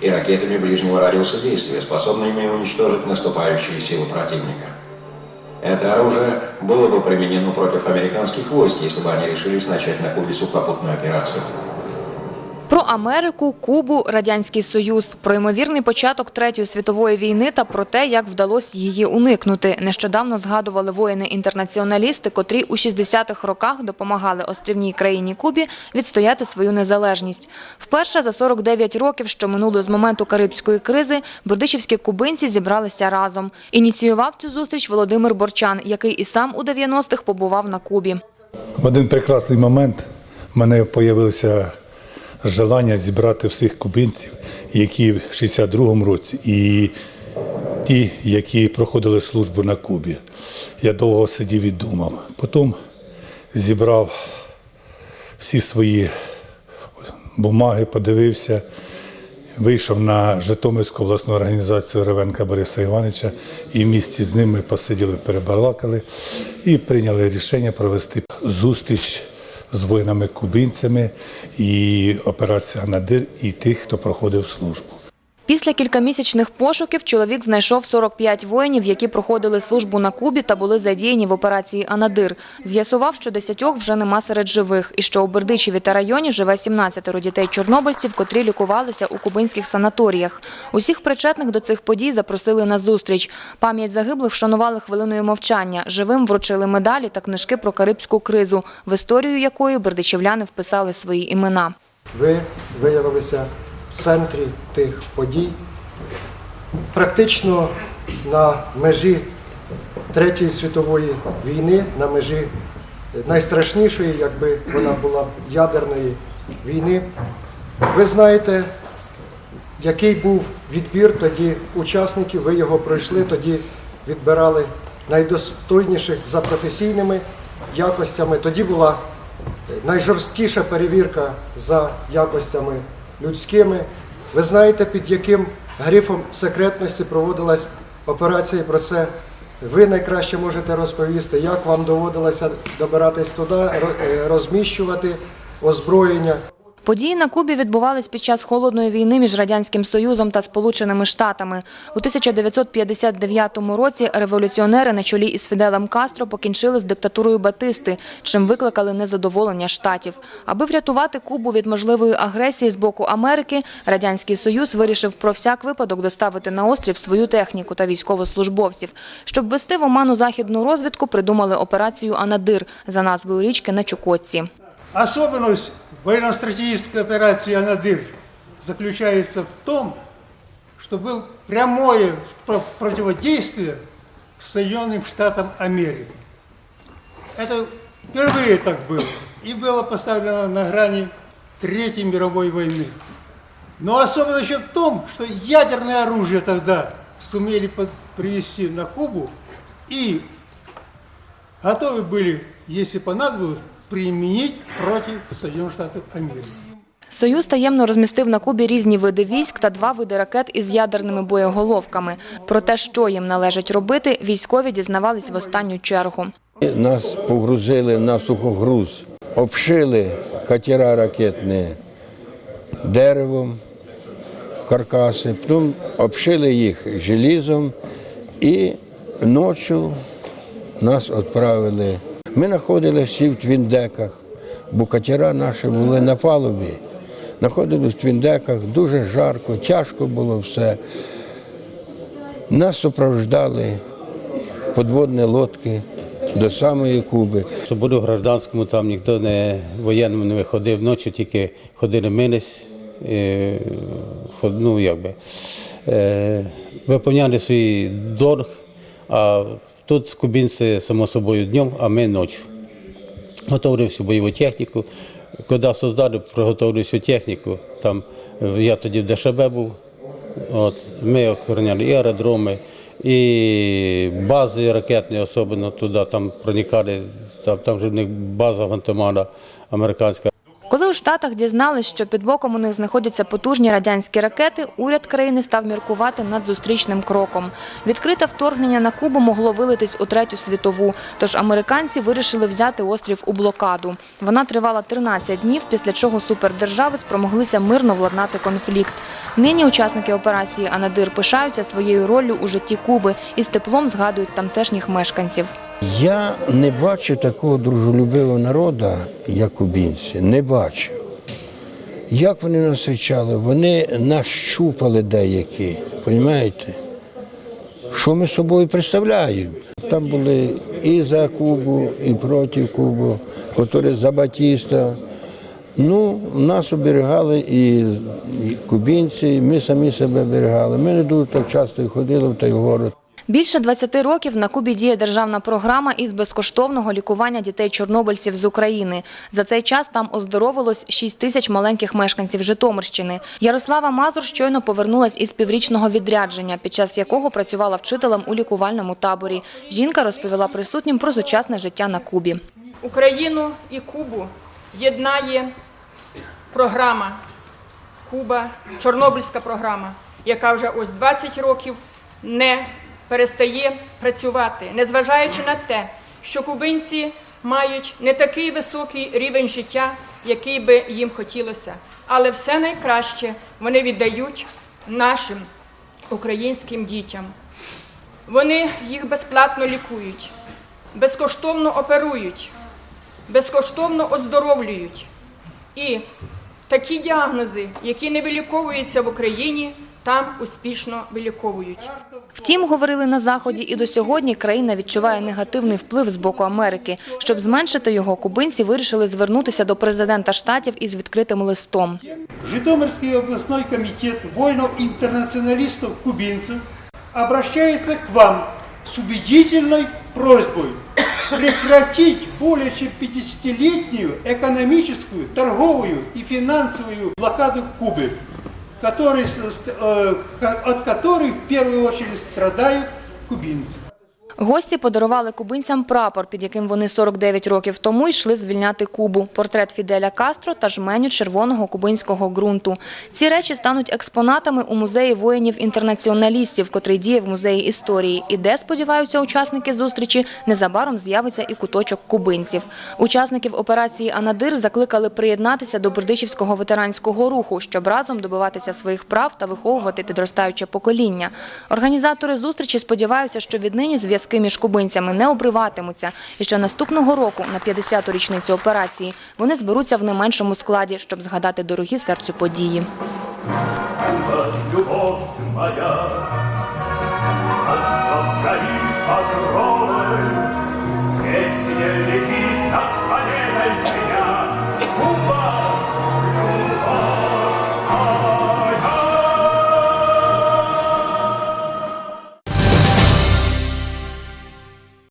и ракетами ближнего радиуса действия, способными уничтожить наступающие силы противника. Это оружие было бы применено против американских войск, если бы они решились начать на Кубе сухопутную операцию. Про Америку, Кубу, Радянський Союз, про ймовірний початок Третьої світової війни та про те, як вдалося її уникнути. Нещодавно згадували воїни-інтернаціоналісти, котрі у 60-х роках допомагали острівній країні Кубі відстояти свою незалежність. Вперше за 49 років, що минуло з моменту Карибської кризи, бердичівські кубинці зібралися разом. Ініціював цю зустріч Володимир Борчан, який і сам у 90-х побував на Кубі. В один прекрасний момент в мене з'явилося желання зібрати всіх кубинців, які в 62-му році, і ті, які проходили службу на Кубі. Я довго сидів і думав. Потім зібрав всі свої бумаги, подивився. Вийшов на Житомирську обласну організацію Ревенка Бориса Івановича і в місті з ним ми посиділи, перебалакали і прийняли рішення провести зустріч з воїнами-кубинцями і операція Надир і тих, хто проходив службу. Після кількамісячних пошуків чоловік знайшов 45 воїнів, які проходили службу на Кубі та були задіяні в операції «Анадир». З'ясував, що десятьох вже нема серед живих і що у Бердичеві та районі живе 17 дітей-чорнобильців, котрі лікувалися у кубинських санаторіях. Усіх причетних до цих подій запросили на зустріч. Пам'ять загиблих вшанували хвилиною мовчання. Живим вручили медалі та книжки про Карибську кризу, в історію якої бердичівляни вписали свої імена. Ви виявилися в центрі тих подій, практично на межі Третьої світової війни, на межі найстрашнішої, якби вона була ядерної війни. Ви знаєте, який був відбір тоді учасників, ви його пройшли, тоді відбирали найдостойніших за професійними якостями. Тоді була найжорсткіша перевірка за якостями людськими. Ви знаєте, під яким грифом секретності проводилась операція, про це ви найкраще можете розповісти, як вам доводилося добиратись туди, е, розміщувати озброєння. Події на Кубі відбувались під час холодної війни між Радянським Союзом та Сполученими Штатами. У 1959 році революціонери на чолі із Фіделем Кастро покінчили з диктатурою Батисти, чим викликали незадоволення штатів. Аби врятувати Кубу від можливої агресії з боку Америки, Радянський Союз вирішив про всяк випадок доставити на острів свою техніку та військовослужбовців. Щоб ввести в оману західну розвідку, придумали операцію «Анадир» за назвою річки на Чукотці. Особенность военно-стратегической операции «Анадыр» заключается в том, что было прямое про- противодействие Соединенным Штатам Америки. Это впервые так было. И было поставлено на грани Третьей мировой войны. Но особенно еще в том, что ядерное оружие тогда сумели привезти на Кубу и готовы были, если понадобилось, применить против Соединенных Штатов Америки. Союз таємно розмістив на Кубі різні види військ та два види ракет із ядерними боєголовками. Про те, що їм належить робити, військові дізнавались в останню чергу. Нас погрузили на сухогруз, обшили катера ракетні деревом, каркаси, потім обшили їх желізом і ночі нас відправили. Ми знаходилися в твіндеках, бо катера наші були на палубі. Знаходилися в твіндеках, дуже жарко, тяжко було все. Нас супроводжали подводні лодки до самої Куби. Що були в гражданському, там ніхто не воєнному не виходив. Ночі тільки ходили мились, е, ну, якби, е, виповняли свій долг, а тут кубинці, само собою, днем, а ми ночі. Готовили всю бойову техніку. Коли создали, приготовили всю техніку, там е, я тоді в ДШБ був, От, ми охороняли і аеродроми, і бази ракетні, особливо туди там проникали, там, там же в них база Гвантемала американська. Коли у Штатах дізнались, що під боком у них знаходяться потужні радянські ракети, уряд країни став міркувати над зустрічним кроком. Відкрите вторгнення на Кубу могло вилитись у третю світову, тож американці вирішили взяти острів у блокаду. Вона тривала 13 днів, після чого супердержави спромоглися мирно владнати конфлікт. Нині учасники операції Анадир пишаються своєю роллю у житті Куби і з теплом згадують тамтешніх мешканців. Я не бачу такого дружелюбивого народу, як кубінці. Не бачу. Як вони нас зустрічали? Вони нас щупали деякі, розумієте? Що ми собою представляємо? Там були і за Кубу, і проти Кубу, які за Батіста. Ну, нас оберігали і кубінці, і ми самі себе оберігали. Ми не дуже так часто ходили в той город. Більше 20 років на Кубі діє державна програма із безкоштовного лікування дітей-чорнобильців з України. За цей час там оздоровилось 6 тисяч маленьких мешканців Житомирщини. Ярослава Мазур щойно повернулась із піврічного відрядження, під час якого працювала вчителем у лікувальному таборі. Жінка розповіла присутнім про сучасне життя на Кубі. Україну і Кубу єднає програма Куба, Чорнобильська програма, яка вже ось 20 років не перестає працювати, незважаючи на те, що кубинці мають не такий високий рівень життя, який би їм хотілося. Але все найкраще вони віддають нашим українським дітям. Вони їх безплатно лікують, безкоштовно оперують, безкоштовно оздоровлюють. І такі діагнози, які не виліковуються в Україні, там успішно виліковують. Втім, говорили на Заході, і до сьогодні країна відчуває негативний вплив з боку Америки. Щоб зменшити його, кубинці вирішили звернутися до президента штатів із відкритим листом. Житомирский областной комитет воинов-интернационалистов-кубинцев обращается к вам с убедительной просьбой прекратить более чем 50-летнюю экономическую, торговую и финансовую блокаду Кубы, который, с- с- э, ко- от которой в первую очередь страдают кубинцы. Гості подарували кубинцям прапор, під яким вони 49 років тому йшли звільняти Кубу, портрет Фіделя Кастро та жменю червоного кубинського ґрунту. Ці речі стануть експонатами у музеї воїнів-інтернаціоналістів, котрий діє в музеї історії, і де, сподіваються учасники зустрічі, незабаром з'явиться і куточок кубинців. Учасників операції «Анадир» закликали приєднатися до Бердичівського ветеранського руху, щоб разом добиватися своїх прав та виховувати підростаюче покоління. Організатори зустрічі сподіваються, що віднині зв'язки між кубинцями не обриватимуться, і що наступного року, на 50-ту річницю операції, вони зберуться в не меншому складі, щоб згадати дорогі серцю події. Любов моя,